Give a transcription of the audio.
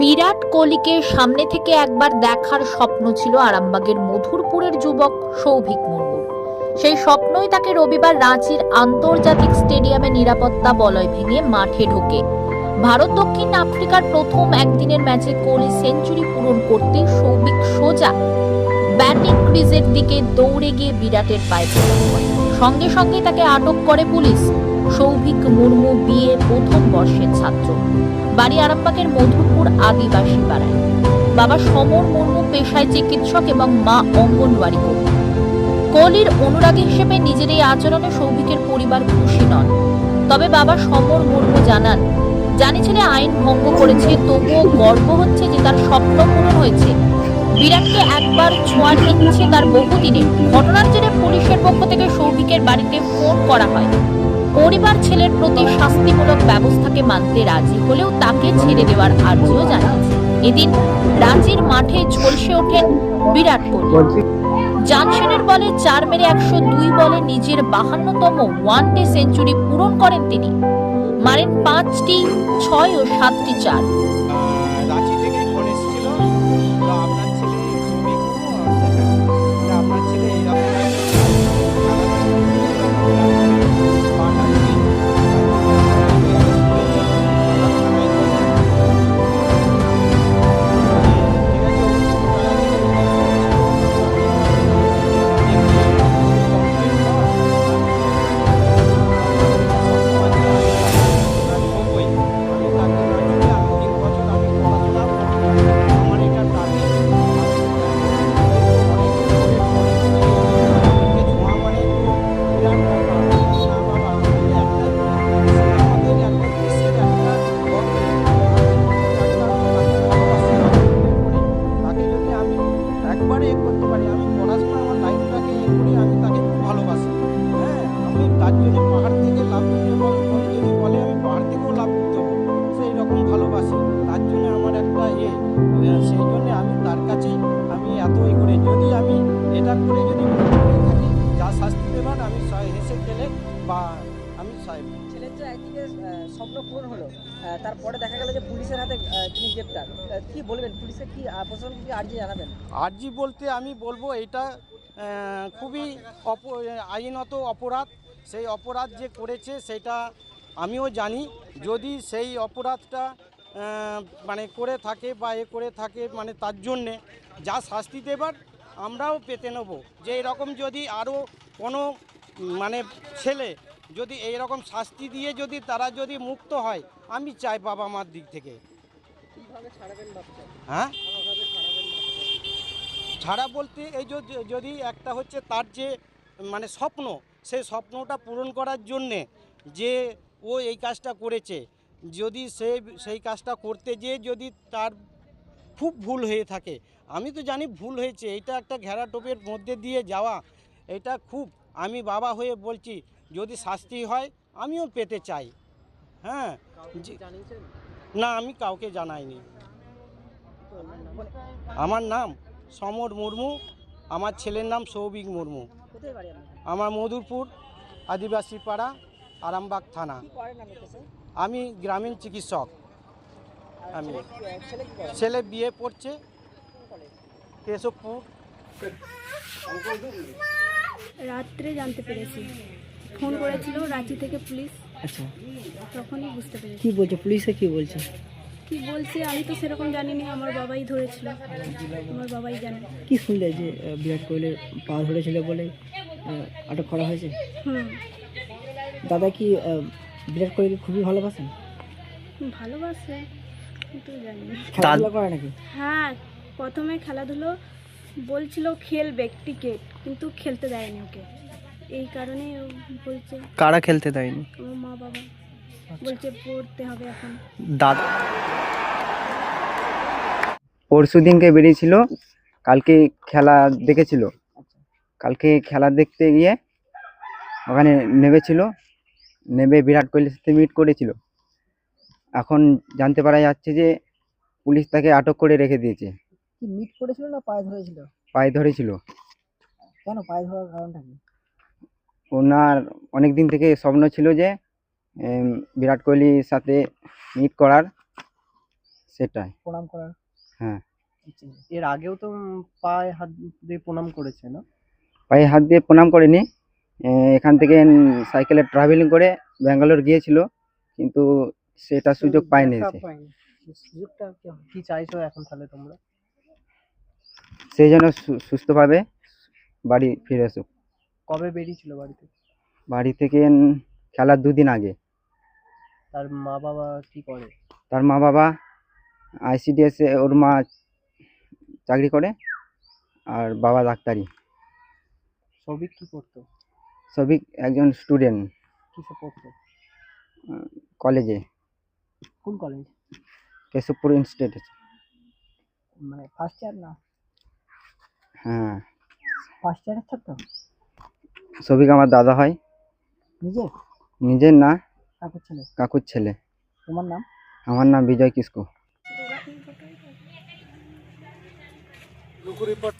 বিরাট কোহলিকে সামনে থেকে একবার দেখার স্বপ্ন ছিল আরামবাগের মধুরপুরের যুবক সৌভিক মুর্মুর সেই স্বপ্নই তাকে রবিবার রাঁচির আন্তর্জাতিক স্টেডিয়ামে নিরাপত্তা বলয় ভেঙে মাঠে ঢোকে। ভারত দক্ষিণ আফ্রিকার প্রথম একদিনের ম্যাচে কোহলি সেঞ্চুরি পূরণ করতে সৌভিক সোজা ব্যাটিং ক্রিজের দিকে দৌড়ে গিয়ে বিরাটের পায়ে সঙ্গে সঙ্গে তাকে আটক করে পুলিশ। সৌভিক মুর্মু বিএ প্রথম বর্ষের ছাত্র। বাড়ি আরামবাগের মধুপুর আদিবাসী পাড়ায়। বাবা সমর মুর্মু পেশায় চিকিৎসক এবং মা অঙ্গনওয়াড়ি কর্মী। কোহলির অনুরাগী হিসেবে নিজের এই আচরণে সৌভিকের পরিবার খুশি নন। তবে বাবা সমর মুর্মু জানান, জানি ছেলে আইন ভঙ্গ করেছে, তবুও গর্ব হচ্ছে যে তার স্বপ্ন পূরণ হয়েছে। বিরাটকে একবার ছোঁয়ার ইচ্ছে তার বহুদিনের। ঘটনার জেরে পুলিশের পক্ষ থেকে সৌভিকের বাড়িতে ফোন করা হয়। পরিবার ছেলের প্রতি শাস্তিমূলক ব্যবস্থাকে মানতে রাজি হলেও তাকে ছেড়ে দেওয়ার আর্জিও জানিয়েছে। এদিন রাঁচির মাঠে ঝলসে ওঠেন বিরাট কোহলি। জানসেনের বলে চার মেরে একশো দুই বলে নিজের বাহান্নতম ওয়ান ডে সেঞ্চুরি পূরণ করেন তিনি। মারেন পাঁচটি, ছয় ও সাতটি চার। আমি পাহাড় থেকে লাভ দিতে যদি বলে আমি পাহাড় থেকেও লাভ দেবো সেই রকম ভালোবাসি। তার জন্য আমার একটা ইয়ে সেই জন্য আমি তার কাছেই আমি এত ই করে যদি আমি এটা করে যদি থাকি যা শাস্তি দেবার আমি হেসে গেলে বা আমি ছেলের যে একদিকে স্বপ্ন পূরণ হলো তারপরে দেখা গেল যে পুলিশের হাতে তিনি গ্রেপ্তার। কি বলবেন পুলিশকে কি প্রশাসনকে কি আর্জি জানাবেন? আরজি বলতে আমি বলব এটা খুবই অপ আইনত অপরাধ। সেই অপরাধ যে করেছে সেটা আমিও জানি। যদি সেই অপরাধটা মানে করে থাকে বা এ করে থাকে মানে তার জন্যে যা শাস্তি দেবার আমরাও পেতে নেব। যে এরকম যদি আরও কোনো মানে ছেলে যদি এই রকম শাস্তি দিয়ে যদি তারা যদি মুক্ত হয় আমি চাই বাবা মার দিক থেকে। হ্যাঁ? ছাড়া বলতে এই যদি যদি একটা হচ্ছে তার যে মানে স্বপ্ন সেই স্বপ্নটা পূরণ করার জন্যে যে ও এই কাজটা করেছে। যদি সে সেই কাজটা করতে যেয়ে যদি তার খুব ভুল হয়ে থাকে। আমি তো জানি ভুল হয়েছে, এটা একটা ঘেরা টোপের মধ্যে দিয়ে যাওয়া, এটা খুব আমি বাবা হয়ে বলছি, যদি শাস্তি হয় আমিও পেতে চাই। হ্যাঁ না, আমি কাউকে জানাইনি। আমার নাম সমর মুর্মু, আমার ছেলের নাম সৌভিক মুর্মু। আমার মধুরপুর আদিবাসী পাড়া আরামবাগ থানা? আমি গ্রামীণ চিকিৎসক। আমি। ছেলে বিয়ে পড়ছে। কেশবপুর। রাত্রে জানতে পেরেছি। ফোন করেছিল রাঁচি থেকে পুলিশ। আচ্ছা। তখনই বুঝতে পেরেছি। কি বলছে? পুলিশে কি বলছে? কি বলছে আমি তো সেরকম জানিনি আমার বাবাই ধরেছিল। আমার বাবাই জানে। কি শুনলে যে বিরাট কোহলির পা ধরেছিল বলে আটক করা হয়েছে? হুম। দাদা কি বিরাট কোহলিকে খুবই ভালোবাসেন? ভালোবাসে কিন্তু জানি খেলাধুলা করে নাকি? হ্যাঁ প্রথমে খেলাধুলো বলছিল খেলবে ক্রিকেট কিন্তু খেলতে দেয়নি ওকে। এই কারণে ও বলছে কারা খেলতে দেয়নি? মা বাবা বলছে পড়তে হবে এখন। দাদা পরশু দিনকে বেরিয়েছিল কালকে খেলা দেখেছিল। কালকে খেলা দেখতে গিয়ে ওখানে নেমেছিল নেবে বিরাট কোহলির সাথে মিট করেছিল। এখন জানতে পারা যাচ্ছে যে পুলিশ তাকে আটক করে রেখে দিয়েছে। মিট করেছিল না পায়ে ধরেছিল? পায়ে ধরেছিল। কেন পায়ে ধরার কারণটা কি? ওনার অনেক দিন থেকে স্বপ্ন ছিল যে বিরাট কোহলির সাথে মিট করার সেটাই। প্রণাম করার? হ্যাঁ। আচ্ছা, এর আগেও তো পায়ে হাত দিয়ে প্রণাম করেছে না? পায়ে হাত দিয়ে প্রণাম করেনি। এখান থেকে সাইকেলে ট্রাভেলিং করে ব্যাঙ্গালোর গিয়েছিল কিন্তু সেটা সুযোগ পায়নি সুযোগটা কি- চাইছো এখন তাহলে তোমরা? সেই জন্য সুস্থভাবে বাড়ি ফিরে আসুক। কবে বেরিয়েছিল বাড়িতে? বাড়ি থেকে উম, খেলার দুদিন আগে। তার মা বাবা কি করে? তার মা বাবা আইসিডিএস এ ওর মা চাকরি করে আর বাবা ডাক্তারি। সবিক কি করতো? সবিক একজন স্টুডেন্ট কিসে পড়তো? কলেজে। কোন কলেজ? কেশবপুর ইনস্টিটিউট মানে ফার্স্ট ইয়ার না? হ্যাঁ। ফার্স্ট ইয়ারের ছাত্র? সবিক আমার দাদা হয়। নিজে? নিজের না কাকুর ছেলে? কাকুর ছেলে। তোমার নাম? আমার নাম বিজয় কিসকু। লুকু রিপোর্ট।